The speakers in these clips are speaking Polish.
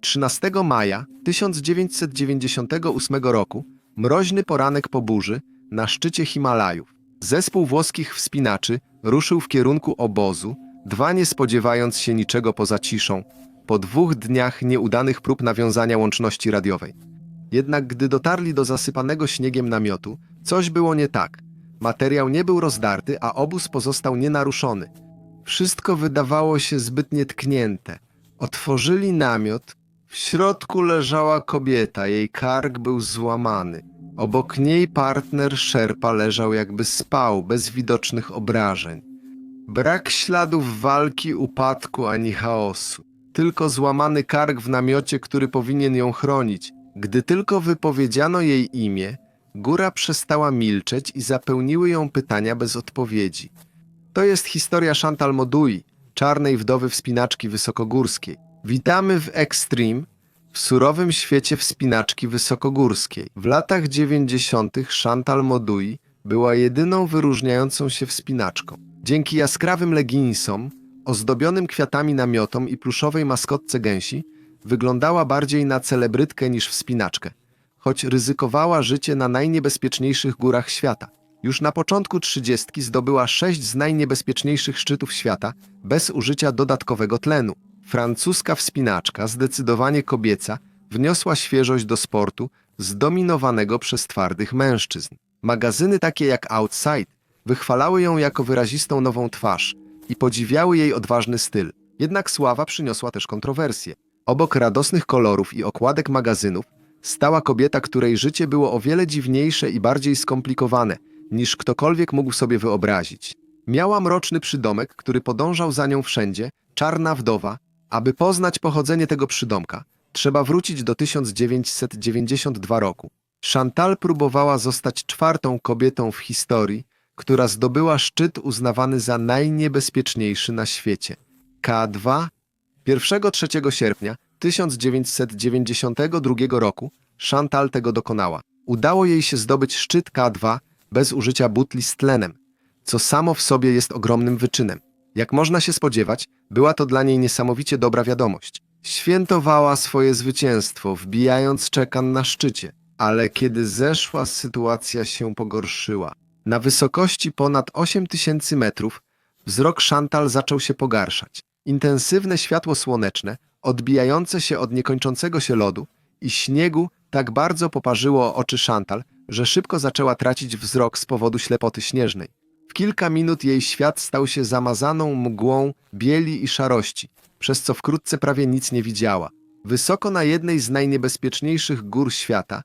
13 maja 1998 roku, mroźny poranek po burzy, na szczycie Himalajów. Zespół włoskich wspinaczy ruszył w kierunku obozu, dwa nie spodziewając się niczego poza ciszą, po dwóch dniach nieudanych prób nawiązania łączności radiowej. Jednak gdy dotarli do zasypanego śniegiem namiotu, coś było nie tak. Materiał nie był rozdarty, a obóz pozostał nienaruszony. Wszystko wydawało się zbyt nietknięte. Otworzyli namiot. W środku leżała kobieta, jej kark był złamany. Obok niej partner szerpa leżał jakby spał, bez widocznych obrażeń. Brak śladów walki, upadku ani chaosu. Tylko złamany kark w namiocie, który powinien ją chronić. Gdy tylko wypowiedziano jej imię, góra przestała milczeć i zapełniły ją pytania bez odpowiedzi. To jest historia Chantal Modui, czarnej wdowy wspinaczki wysokogórskiej. Witamy w Extreme, w surowym świecie wspinaczki wysokogórskiej. W latach 90. Chantal Modui była jedyną wyróżniającą się wspinaczką. Dzięki jaskrawym leginsom, ozdobionym kwiatami namiotom i pluszowej maskotce gęsi, wyglądała bardziej na celebrytkę niż wspinaczkę, choć ryzykowała życie na najniebezpieczniejszych górach świata. Już na początku trzydziestki zdobyła sześć z najniebezpieczniejszych szczytów świata bez użycia dodatkowego tlenu. Francuska wspinaczka, zdecydowanie kobieca, wniosła świeżość do sportu zdominowanego przez twardych mężczyzn. Magazyny takie jak Outside wychwalały ją jako wyrazistą nową twarz i podziwiały jej odważny styl. Jednak sława przyniosła też kontrowersje. Obok radosnych kolorów i okładek magazynów stała kobieta, której życie było o wiele dziwniejsze i bardziej skomplikowane, niż ktokolwiek mógł sobie wyobrazić. Miała mroczny przydomek, który podążał za nią wszędzie, czarna wdowa. Aby poznać pochodzenie tego przydomka, trzeba wrócić do 1992 roku. Chantal próbowała zostać czwartą kobietą w historii, która zdobyła szczyt uznawany za najniebezpieczniejszy na świecie. K2 1-3 sierpnia 1992 roku Chantal tego dokonała. Udało jej się zdobyć szczyt K2 bez użycia butli z tlenem, co samo w sobie jest ogromnym wyczynem. Jak można się spodziewać, była to dla niej niesamowicie dobra wiadomość. Świętowała swoje zwycięstwo, wbijając czekan na szczycie, ale kiedy zeszła, sytuacja się pogorszyła. Na wysokości ponad 8000 metrów wzrok Chantal zaczął się pogarszać. Intensywne światło słoneczne, odbijające się od niekończącego się lodu i śniegu tak bardzo poparzyło oczy Chantal, że szybko zaczęła tracić wzrok z powodu ślepoty śnieżnej. Kilka minut jej świat stał się zamazaną mgłą bieli i szarości, przez co wkrótce prawie nic nie widziała. Wysoko na jednej z najniebezpieczniejszych gór świata,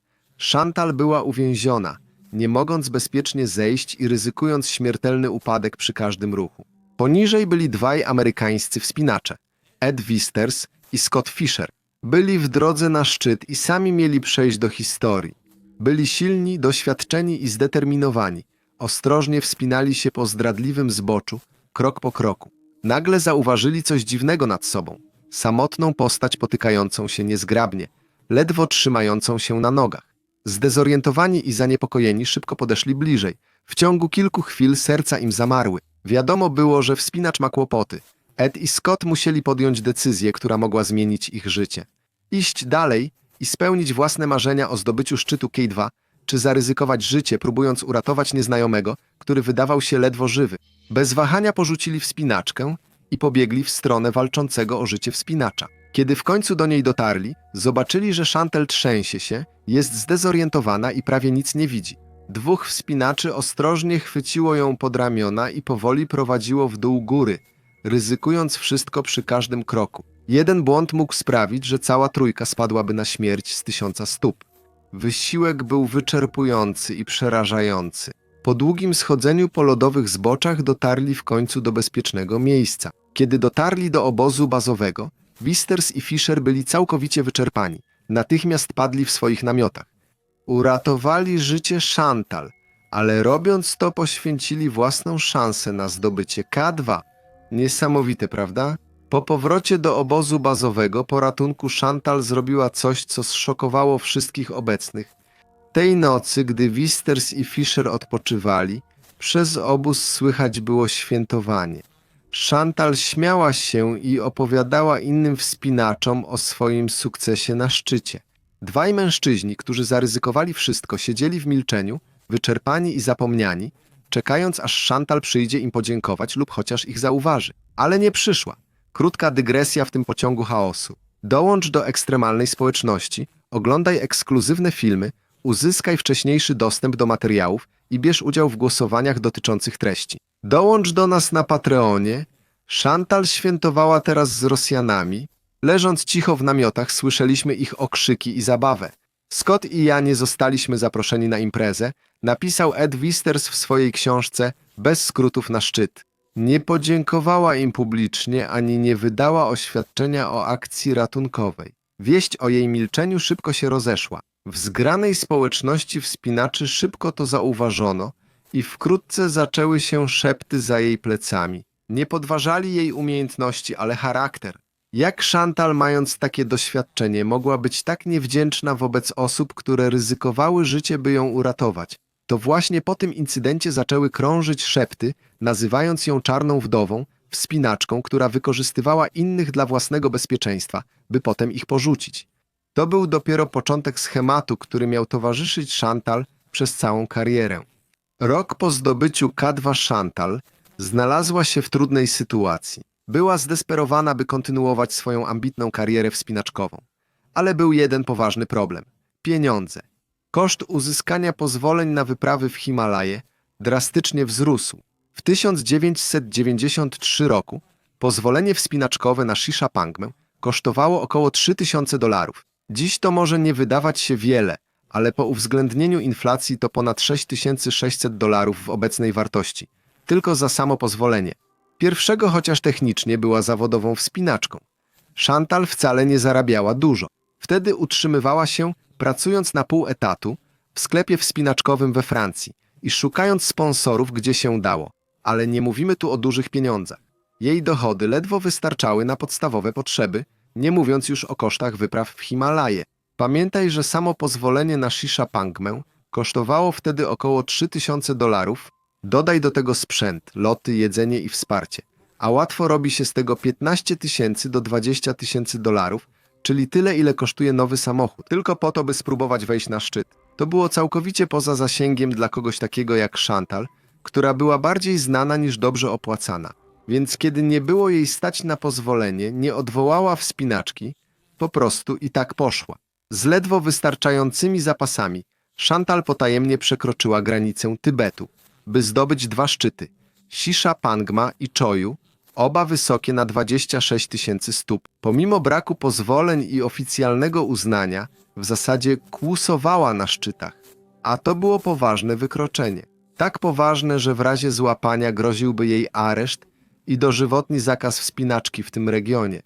Chantal była uwięziona, nie mogąc bezpiecznie zejść i ryzykując śmiertelny upadek przy każdym ruchu. Poniżej byli dwaj amerykańscy wspinacze, Ed Wisters i Scott Fisher. Byli w drodze na szczyt i sami mieli przejść do historii. Byli silni, doświadczeni i zdeterminowani. Ostrożnie wspinali się po zdradliwym zboczu, krok po kroku. Nagle zauważyli coś dziwnego nad sobą. Samotną postać potykającą się niezgrabnie, ledwo trzymającą się na nogach. Zdezorientowani i zaniepokojeni szybko podeszli bliżej. W ciągu kilku chwil serca im zamarły. Wiadomo było, że wspinacz ma kłopoty. Ed i Scott musieli podjąć decyzję, która mogła zmienić ich życie. Iść dalej i spełnić własne marzenia o zdobyciu szczytu K2, czy zaryzykować życie, próbując uratować nieznajomego, który wydawał się ledwo żywy. Bez wahania porzucili wspinaczkę i pobiegli w stronę walczącego o życie wspinacza. Kiedy w końcu do niej dotarli, zobaczyli, że Chantel trzęsie się, jest zdezorientowana i prawie nic nie widzi. Dwóch wspinaczy ostrożnie chwyciło ją pod ramiona i powoli prowadziło w dół góry, ryzykując wszystko przy każdym kroku. Jeden błąd mógł sprawić, że cała trójka spadłaby na śmierć z tysiąca stóp. Wysiłek był wyczerpujący i przerażający. Po długim schodzeniu po lodowych zboczach dotarli w końcu do bezpiecznego miejsca. Kiedy dotarli do obozu bazowego, Wisters i Fisher byli całkowicie wyczerpani. Natychmiast padli w swoich namiotach. Uratowali życie Chantal, ale robiąc to poświęcili własną szansę na zdobycie K2. Niesamowite, prawda? Po powrocie do obozu bazowego po ratunku Chantal zrobiła coś, co zszokowało wszystkich obecnych. Tej nocy, gdy Wisters i Fisher odpoczywali, przez obóz słychać było świętowanie. Chantal śmiała się i opowiadała innym wspinaczom o swoim sukcesie na szczycie. Dwaj mężczyźni, którzy zaryzykowali wszystko, siedzieli w milczeniu, wyczerpani i zapomniani, czekając aż Chantal przyjdzie im podziękować lub chociaż ich zauważy. Ale nie przyszła. Krótka dygresja w tym pociągu chaosu. Dołącz do ekstremalnej społeczności, oglądaj ekskluzywne filmy, uzyskaj wcześniejszy dostęp do materiałów i bierz udział w głosowaniach dotyczących treści. Dołącz do nas na Patreonie. Chantal świętowała teraz z Rosjanami. Leżąc cicho w namiotach, słyszeliśmy ich okrzyki i zabawę. Scott i ja nie zostaliśmy zaproszeni na imprezę, napisał Ed Wisters w swojej książce Bez skrótów na szczyt. Nie podziękowała im publicznie ani nie wydała oświadczenia o akcji ratunkowej. Wieść o jej milczeniu szybko się rozeszła. W zgranej społeczności wspinaczy szybko to zauważono i wkrótce zaczęły się szepty za jej plecami. Nie podważali jej umiejętności, ale charakter. Jak Chantal, mając takie doświadczenie, mogła być tak niewdzięczna wobec osób, które ryzykowały życie, by ją uratować? To właśnie po tym incydencie zaczęły krążyć szepty, nazywając ją czarną wdową, wspinaczką, która wykorzystywała innych dla własnego bezpieczeństwa, by potem ich porzucić. To był dopiero początek schematu, który miał towarzyszyć Chantal przez całą karierę. Rok po zdobyciu K2 Chantal znalazła się w trudnej sytuacji. Była zdesperowana, by kontynuować swoją ambitną karierę wspinaczkową. Ale był jeden poważny problem – pieniądze. Koszt uzyskania pozwoleń na wyprawy w Himalaje drastycznie wzrósł. W 1993 roku pozwolenie wspinaczkowe na Shisha Pangmę kosztowało około 3000 dolarów. Dziś to może nie wydawać się wiele, ale po uwzględnieniu inflacji to ponad 6600 dolarów w obecnej wartości. Tylko za samo pozwolenie. Pierwszego chociaż technicznie była zawodową wspinaczką. Chantal wcale nie zarabiała dużo. Wtedy utrzymywała się, pracując na pół etatu, w sklepie wspinaczkowym we Francji i szukając sponsorów, gdzie się dało. Ale nie mówimy tu o dużych pieniądzach. Jej dochody ledwo wystarczały na podstawowe potrzeby, nie mówiąc już o kosztach wypraw w Himalaje. Pamiętaj, że samo pozwolenie na Shisha Pangmę kosztowało wtedy około 3000 dolarów. Dodaj do tego sprzęt, loty, jedzenie i wsparcie. A łatwo robi się z tego 15 tysięcy do 20 tysięcy dolarów, czyli tyle, ile kosztuje nowy samochód, tylko po to, by spróbować wejść na szczyt. To było całkowicie poza zasięgiem dla kogoś takiego jak Chantal, która była bardziej znana niż dobrze opłacana. Więc kiedy nie było jej stać na pozwolenie, nie odwołała wspinaczki, po prostu i tak poszła. Z ledwo wystarczającymi zapasami Chantal potajemnie przekroczyła granicę Tybetu, by zdobyć dwa szczyty Shisha Pangma i Choyu, oba wysokie na 26 tysięcy stóp. Pomimo braku pozwoleń i oficjalnego uznania, w zasadzie kłusowała na szczytach. A to było poważne wykroczenie. Tak poważne, że w razie złapania groziłby jej areszt i dożywotni zakaz wspinaczki w tym regionie.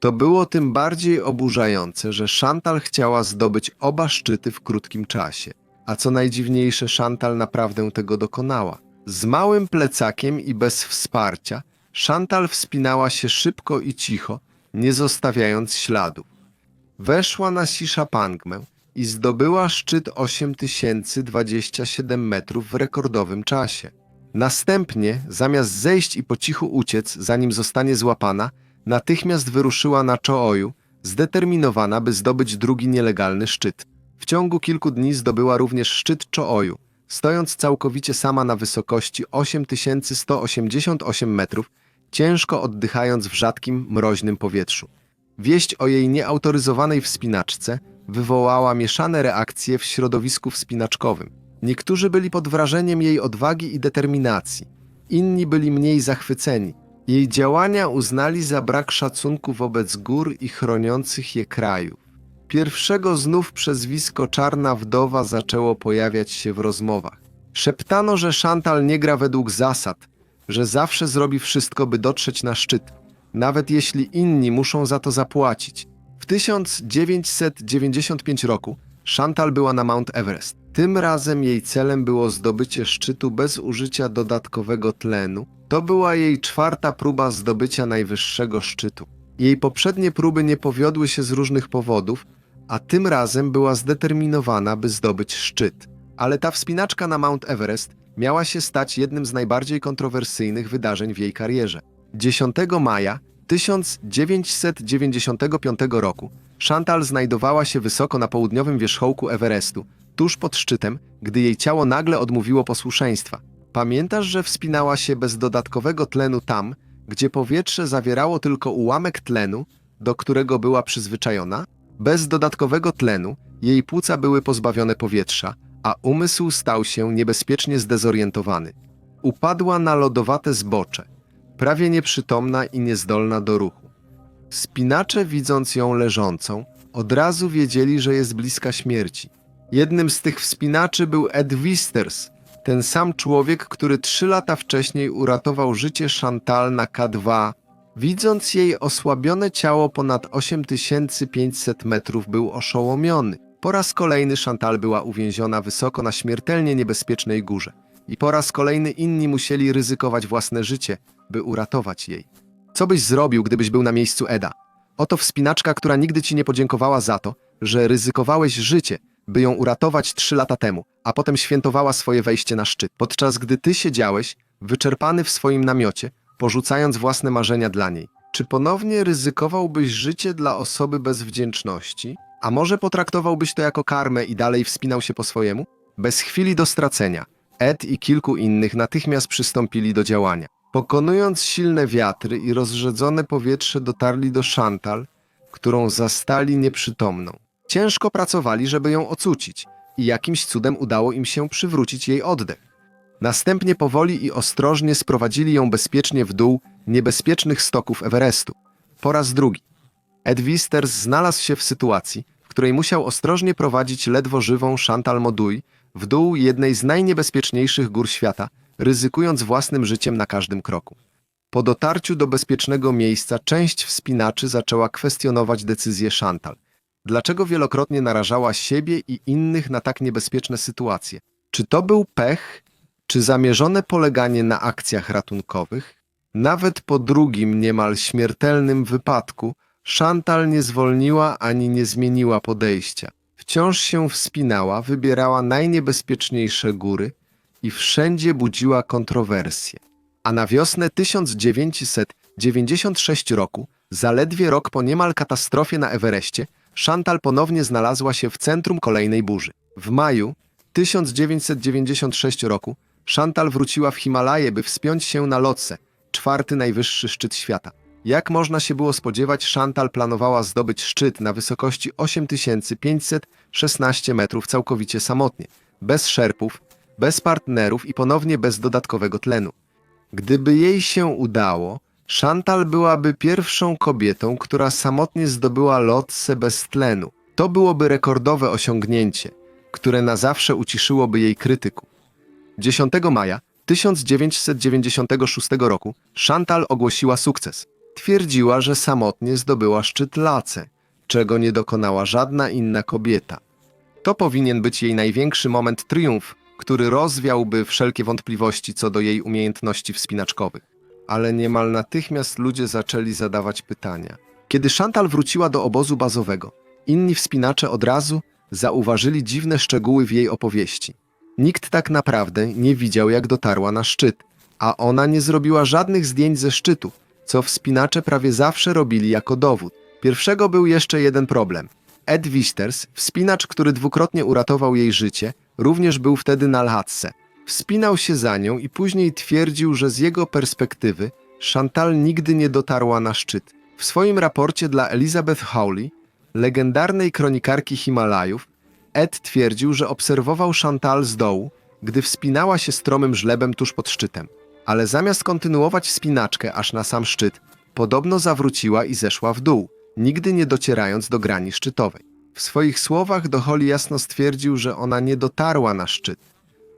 To było tym bardziej oburzające, że Chantal chciała zdobyć oba szczyty w krótkim czasie. A co najdziwniejsze, Chantal naprawdę tego dokonała. Z małym plecakiem i bez wsparcia, Chantal wspinała się szybko i cicho, nie zostawiając śladów. Weszła na Sisha Pangmę i zdobyła szczyt 8027 metrów w rekordowym czasie. Następnie, zamiast zejść i po cichu uciec, zanim zostanie złapana, natychmiast wyruszyła na Chooju, zdeterminowana, by zdobyć drugi nielegalny szczyt. W ciągu kilku dni zdobyła również szczyt Chooju, stojąc całkowicie sama na wysokości 8188 metrów, ciężko oddychając w rzadkim, mroźnym powietrzu. Wieść o jej nieautoryzowanej wspinaczce wywołała mieszane reakcje w środowisku wspinaczkowym. Niektórzy byli pod wrażeniem jej odwagi i determinacji, inni byli mniej zachwyceni. Jej działania uznali za brak szacunku wobec gór i chroniących je krajów. Pierwszego znów przezwisko Czarna Wdowa zaczęło pojawiać się w rozmowach. Szeptano, że Chantal nie gra według zasad, że zawsze zrobi wszystko, by dotrzeć na szczyt, nawet jeśli inni muszą za to zapłacić. W 1995 roku Chantal była na Mount Everest. Tym razem jej celem było zdobycie szczytu bez użycia dodatkowego tlenu. To była jej czwarta próba zdobycia najwyższego szczytu. Jej poprzednie próby nie powiodły się z różnych powodów, a tym razem była zdeterminowana, by zdobyć szczyt. Ale ta wspinaczka na Mount Everest miała się stać jednym z najbardziej kontrowersyjnych wydarzeń w jej karierze. 10 maja 1995 roku Chantal znajdowała się wysoko na południowym wierzchołku Everestu, tuż pod szczytem, gdy jej ciało nagle odmówiło posłuszeństwa. Pamiętasz, że wspinała się bez dodatkowego tlenu tam, gdzie powietrze zawierało tylko ułamek tlenu, do którego była przyzwyczajona? Bez dodatkowego tlenu jej płuca były pozbawione powietrza, a umysł stał się niebezpiecznie zdezorientowany. Upadła na lodowate zbocze, prawie nieprzytomna i niezdolna do ruchu. Spinacze, widząc ją leżącą, od razu wiedzieli, że jest bliska śmierci. Jednym z tych wspinaczy był Ed Wisters, ten sam człowiek, który trzy lata wcześniej uratował życie Chantal na K2. Widząc jej osłabione ciało ponad 8500 metrów, był oszołomiony. Po raz kolejny Chantal była uwięziona wysoko na śmiertelnie niebezpiecznej górze. I po raz kolejny inni musieli ryzykować własne życie, by uratować jej. Co byś zrobił, gdybyś był na miejscu Eda? Oto wspinaczka, która nigdy ci nie podziękowała za to, że ryzykowałeś życie, by ją uratować trzy lata temu, a potem świętowała swoje wejście na szczyt, podczas gdy ty siedziałeś, wyczerpany w swoim namiocie, porzucając własne marzenia dla niej. Czy ponownie ryzykowałbyś życie dla osoby bez wdzięczności? A może potraktowałbyś to jako karmę i dalej wspinał się po swojemu? Bez chwili do stracenia, Ed i kilku innych natychmiast przystąpili do działania. Pokonując silne wiatry i rozrzedzone powietrze dotarli do Chantal, którą zastali nieprzytomną. Ciężko pracowali, żeby ją ocucić i jakimś cudem udało im się przywrócić jej oddech. Następnie powoli i ostrożnie sprowadzili ją bezpiecznie w dół niebezpiecznych stoków Everestu. Po raz drugi. Ed Wisters znalazł się w sytuacji, w której musiał ostrożnie prowadzić ledwo żywą Chantal Moduy w dół jednej z najniebezpieczniejszych gór świata, ryzykując własnym życiem na każdym kroku. Po dotarciu do bezpiecznego miejsca część wspinaczy zaczęła kwestionować decyzję Chantal. Dlaczego wielokrotnie narażała siebie i innych na tak niebezpieczne sytuacje? Czy to był pech, czy zamierzone poleganie na akcjach ratunkowych? Nawet po drugim niemal śmiertelnym wypadku Chantal nie zwolniła ani nie zmieniła podejścia. Wciąż się wspinała, wybierała najniebezpieczniejsze góry i wszędzie budziła kontrowersje. A na wiosnę 1996 roku, zaledwie rok po niemal katastrofie na Everestie, Chantal ponownie znalazła się w centrum kolejnej burzy. W maju 1996 roku Chantal wróciła w Himalaje, by wspiąć się na Lotse, czwarty najwyższy szczyt świata. Jak można się było spodziewać, Chantal planowała zdobyć szczyt na wysokości 8516 metrów całkowicie samotnie, bez szerpów, bez partnerów i ponownie bez dodatkowego tlenu. Gdyby jej się udało, Chantal byłaby pierwszą kobietą, która samotnie zdobyła lotse bez tlenu. To byłoby rekordowe osiągnięcie, które na zawsze uciszyłoby jej krytyków. 10 maja 1996 roku Chantal ogłosiła sukces. Twierdziła, że samotnie zdobyła szczyt Lace, czego nie dokonała żadna inna kobieta. To powinien być jej największy moment triumf, który rozwiałby wszelkie wątpliwości co do jej umiejętności wspinaczkowych. Ale niemal natychmiast ludzie zaczęli zadawać pytania. Kiedy Chantal wróciła do obozu bazowego, inni wspinacze od razu zauważyli dziwne szczegóły w jej opowieści. Nikt tak naprawdę nie widział, jak dotarła na szczyt, a ona nie zrobiła żadnych zdjęć ze szczytu, co wspinacze prawie zawsze robili jako dowód. Pierwszego był jeszcze jeden problem. Ed Wisters, wspinacz, który dwukrotnie uratował jej życie, również był wtedy na Lhatse. Wspinał się za nią i później twierdził, że z jego perspektywy Chantal nigdy nie dotarła na szczyt. W swoim raporcie dla Elizabeth Hawley, legendarnej kronikarki Himalajów, Ed twierdził, że obserwował Chantal z dołu, gdy wspinała się stromym żlebem tuż pod szczytem. Ale zamiast kontynuować wspinaczkę aż na sam szczyt, podobno zawróciła i zeszła w dół, nigdy nie docierając do grani szczytowej. W swoich słowach do Holly jasno stwierdził, że ona nie dotarła na szczyt.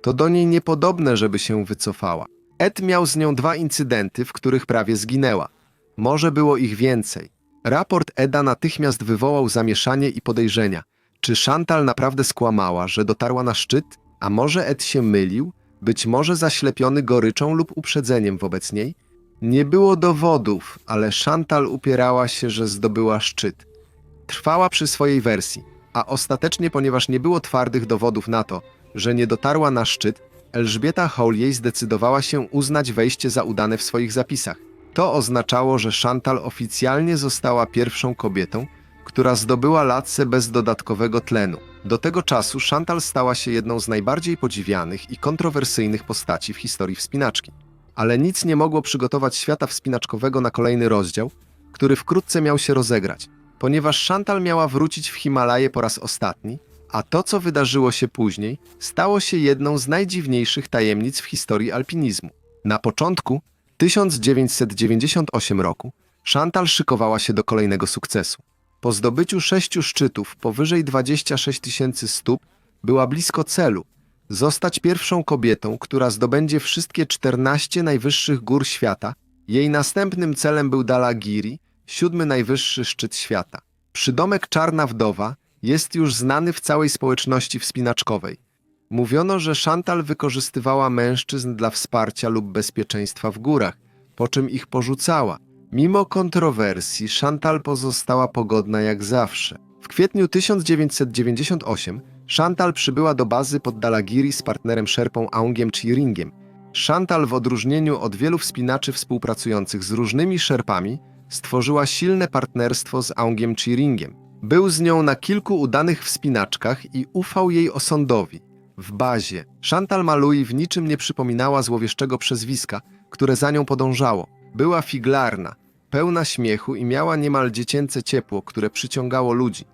To do niej niepodobne, żeby się wycofała. Ed miał z nią dwa incydenty, w których prawie zginęła. Może było ich więcej. Raport Eda natychmiast wywołał zamieszanie i podejrzenia. Czy Chantal naprawdę skłamała, że dotarła na szczyt? A może Ed się mylił? Być może zaślepiony goryczą lub uprzedzeniem wobec niej? Nie było dowodów, ale Chantal upierała się, że zdobyła szczyt. Trwała przy swojej wersji, a ostatecznie, ponieważ nie było twardych dowodów na to, że nie dotarła na szczyt, Elżbieta Hawley zdecydowała się uznać wejście za udane w swoich zapisach. To oznaczało, że Chantal oficjalnie została pierwszą kobietą, która zdobyła latce bez dodatkowego tlenu. Do tego czasu Chantal stała się jedną z najbardziej podziwianych i kontrowersyjnych postaci w historii wspinaczki. Ale nic nie mogło przygotować świata wspinaczkowego na kolejny rozdział, który wkrótce miał się rozegrać, ponieważ Chantal miała wrócić w Himalaje po raz ostatni, a to, co wydarzyło się później, stało się jedną z najdziwniejszych tajemnic w historii alpinizmu. Na początku 1998 roku Chantal szykowała się do kolejnego sukcesu. Po zdobyciu sześciu szczytów powyżej 26 tysięcy stóp była blisko celu zostać pierwszą kobietą, która zdobędzie wszystkie 14 najwyższych gór świata. Jej następnym celem był Dalagiri, siódmy najwyższy szczyt świata. Przydomek Czarna Wdowa jest już znany w całej społeczności wspinaczkowej. Mówiono, że Chantal wykorzystywała mężczyzn dla wsparcia lub bezpieczeństwa w górach, po czym ich porzucała. Mimo kontrowersji, Chantal pozostała pogodna jak zawsze. W kwietniu 1998 Chantal przybyła do bazy pod Dalagiri z partnerem Sherpą Aungiem Chiringiem. Chantal w odróżnieniu od wielu wspinaczy współpracujących z różnymi Sherpami stworzyła silne partnerstwo z Aungiem Chiringiem. Był z nią na kilku udanych wspinaczkach i ufał jej osądowi. W bazie Chantal Malui w niczym nie przypominała złowieszczego przezwiska, które za nią podążało. Była figlarna, pełna śmiechu i miała niemal dziecięce ciepło, które przyciągało ludzi.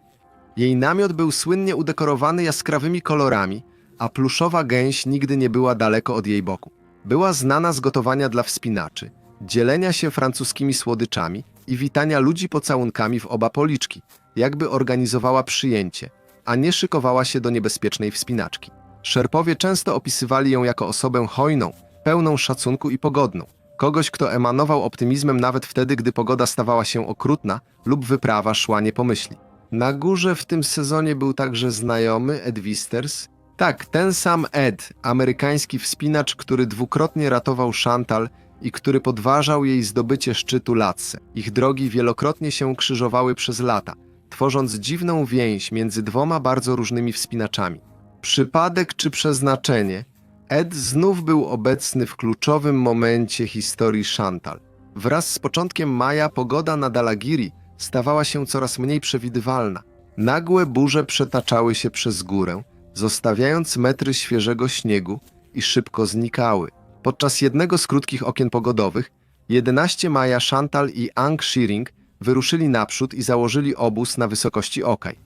Jej namiot był słynnie udekorowany jaskrawymi kolorami, a pluszowa gęś nigdy nie była daleko od jej boku. Była znana z gotowania dla wspinaczy, dzielenia się francuskimi słodyczami i witania ludzi pocałunkami w oba policzki, jakby organizowała przyjęcie, a nie szykowała się do niebezpiecznej wspinaczki. Szerpowie często opisywali ją jako osobę hojną, pełną szacunku i pogodną. Kogoś, kto emanował optymizmem nawet wtedy, gdy pogoda stawała się okrutna lub wyprawa szła nie po myśli. Na górze w tym sezonie był także znajomy Ed Wisters. Tak, ten sam Ed, amerykański wspinacz, który dwukrotnie ratował Chantal i który podważał jej zdobycie szczytu Latse. Ich drogi wielokrotnie się krzyżowały przez lata, tworząc dziwną więź między dwoma bardzo różnymi wspinaczami. Przypadek czy przeznaczenie? Ed znów był obecny w kluczowym momencie historii Chantal. Wraz z początkiem maja pogoda na Dalagiri stawała się coraz mniej przewidywalna. Nagłe burze przetaczały się przez górę, zostawiając metry świeżego śniegu i szybko znikały. Podczas jednego z krótkich okien pogodowych 11 maja Chantal i Ang Shiring wyruszyli naprzód i założyli obóz na wysokości Okaj.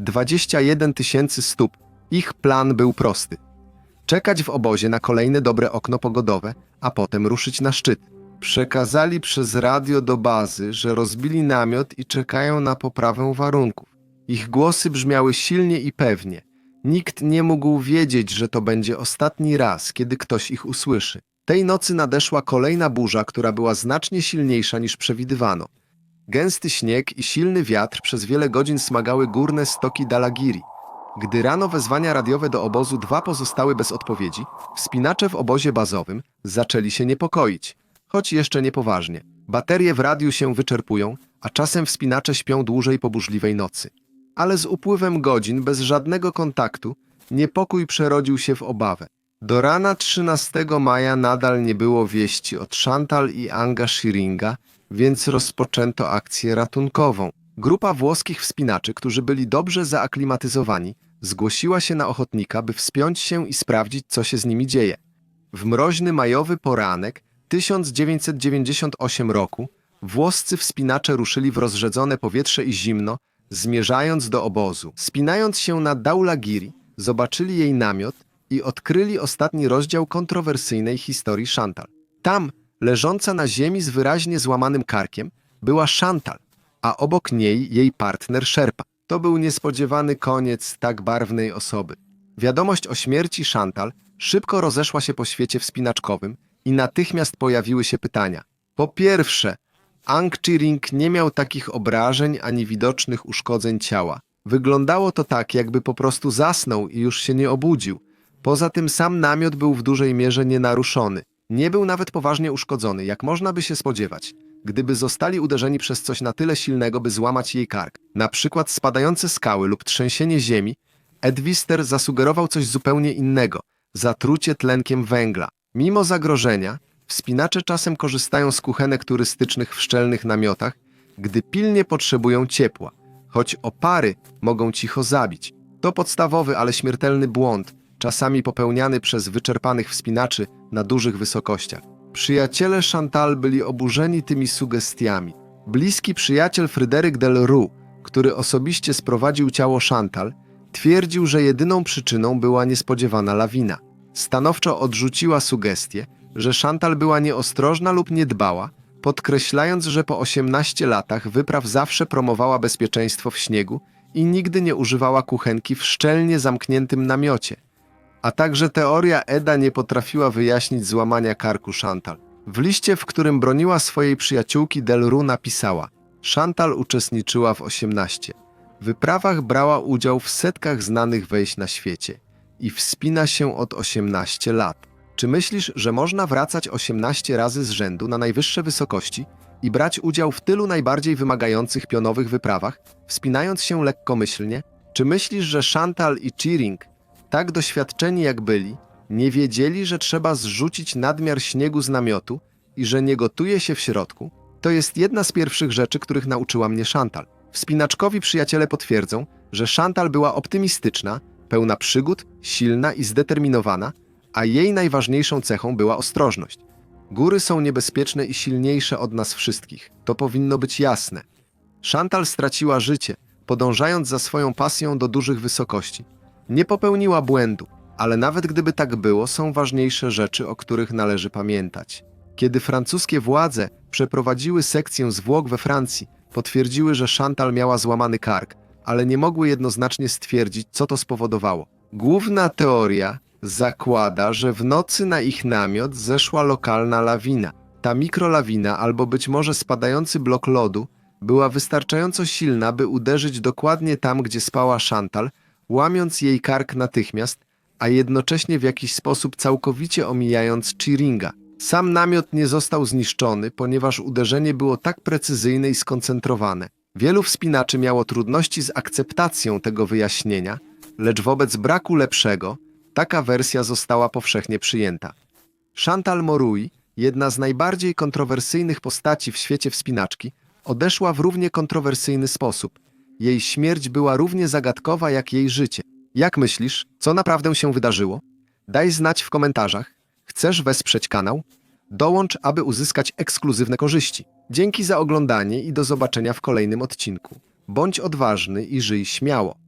21 tysięcy stóp. Ich plan był prosty. Czekać w obozie na kolejne dobre okno pogodowe, a potem ruszyć na szczyt. Przekazali przez radio do bazy, że rozbili namiot i czekają na poprawę warunków. Ich głosy brzmiały silnie i pewnie. Nikt nie mógł wiedzieć, że to będzie ostatni raz, kiedy ktoś ich usłyszy. Tej nocy nadeszła kolejna burza, która była znacznie silniejsza niż przewidywano. Gęsty śnieg i silny wiatr przez wiele godzin smagały górne stoki Dalagiri. Gdy rano wezwania radiowe do obozu dwa pozostały bez odpowiedzi, wspinacze w obozie bazowym zaczęli się niepokoić, choć jeszcze nie poważnie. Baterie w radiu się wyczerpują, a czasem wspinacze śpią dłużej po burzliwej nocy. Ale z upływem godzin, bez żadnego kontaktu, niepokój przerodził się w obawę. Do rana 13 maja nadal nie było wieści od Chantal i Anga Shiringa, więc rozpoczęto akcję ratunkową. Grupa włoskich wspinaczy, którzy byli dobrze zaaklimatyzowani, zgłosiła się na ochotnika, by wspiąć się i sprawdzić, co się z nimi dzieje. W mroźny majowy poranek 1998 roku włoscy wspinacze ruszyli w rozrzedzone powietrze i zimno, zmierzając do obozu. Spinając się na Daulagiri, zobaczyli jej namiot i odkryli ostatni rozdział kontrowersyjnej historii Chantal. Tam, leżąca na ziemi z wyraźnie złamanym karkiem, była Chantal, a obok niej jej partner Sherpa. To był niespodziewany koniec tak barwnej osoby. Wiadomość o śmierci Chantal szybko rozeszła się po świecie wspinaczkowym i natychmiast pojawiły się pytania. Po pierwsze, Ang Chiring nie miał takich obrażeń ani widocznych uszkodzeń ciała. Wyglądało to tak, jakby po prostu zasnął i już się nie obudził. Poza tym sam namiot był w dużej mierze nienaruszony. Nie był nawet poważnie uszkodzony, jak można by się spodziewać, gdyby zostali uderzeni przez coś na tyle silnego, by złamać jej kark. Na przykład spadające skały lub trzęsienie ziemi, Edwister zasugerował coś zupełnie innego – zatrucie tlenkiem węgla. Mimo zagrożenia, Wspinacze czasem korzystają z kuchenek turystycznych w szczelnych namiotach, gdy pilnie potrzebują ciepła, choć opary mogą cicho zabić. To podstawowy, ale śmiertelny błąd, czasami popełniany przez wyczerpanych wspinaczy na dużych wysokościach. Przyjaciele Chantal byli oburzeni tymi sugestiami. Bliski przyjaciel Fryderyk Delroux, który osobiście sprowadził ciało Chantal, twierdził, że jedyną przyczyną była niespodziewana lawina. Stanowczo odrzuciła sugestię, że Chantal była nieostrożna lub niedbała, podkreślając, że po 18 latach wypraw zawsze promowała bezpieczeństwo w śniegu i nigdy nie używała kuchenki w szczelnie zamkniętym namiocie. A także teoria Eda nie potrafiła wyjaśnić złamania karku Chantal. W liście, w którym broniła swojej przyjaciółki Delroux napisała Chantal uczestniczyła w 18 wyprawach brała udział w setkach znanych wejść na świecie i wspina się od 18 lat. Czy myślisz, że można wracać 18 razy z rzędu na najwyższe wysokości i brać udział w tylu najbardziej wymagających pionowych wyprawach, wspinając się lekkomyślnie? Czy myślisz, że Chantal i Cheering, tak doświadczeni jak byli, nie wiedzieli, że trzeba zrzucić nadmiar śniegu z namiotu i że nie gotuje się w środku? To jest jedna z pierwszych rzeczy, których nauczyła mnie Chantal. Wspinaczkowi przyjaciele potwierdzą, że Chantal była optymistyczna, pełna przygód, silna i zdeterminowana, a jej najważniejszą cechą była ostrożność. Góry są niebezpieczne i silniejsze od nas wszystkich. To powinno być jasne. Chantal straciła życie, podążając za swoją pasją do dużych wysokości. Nie popełniła błędu, ale nawet gdyby tak było, są ważniejsze rzeczy, o których należy pamiętać. Kiedy francuskie władze przeprowadziły sekcję zwłok we Francji, potwierdziły, że Chantal miała złamany kark, ale nie mogły jednoznacznie stwierdzić, co to spowodowało. Główna teoria zakłada, że w nocy na ich namiot zeszła lokalna lawina. Ta mikrolawina, albo być może spadający blok lodu, była wystarczająco silna, by uderzyć dokładnie tam, gdzie spała Chantal, łamiąc jej kark natychmiast, a jednocześnie w jakiś sposób całkowicie omijając Chiringa. Sam namiot nie został zniszczony, ponieważ uderzenie było tak precyzyjne i skoncentrowane. Wielu wspinaczy miało trudności z akceptacją tego wyjaśnienia, lecz wobec braku lepszego, taka wersja została powszechnie przyjęta. Chantal Morui, jedna z najbardziej kontrowersyjnych postaci w świecie wspinaczki, odeszła w równie kontrowersyjny sposób. Jej śmierć była równie zagadkowa jak jej życie. Jak myślisz, co naprawdę się wydarzyło? Daj znać w komentarzach. Chcesz wesprzeć kanał? Dołącz, aby uzyskać ekskluzywne korzyści. Dzięki za oglądanie i do zobaczenia w kolejnym odcinku. Bądź odważny i żyj śmiało.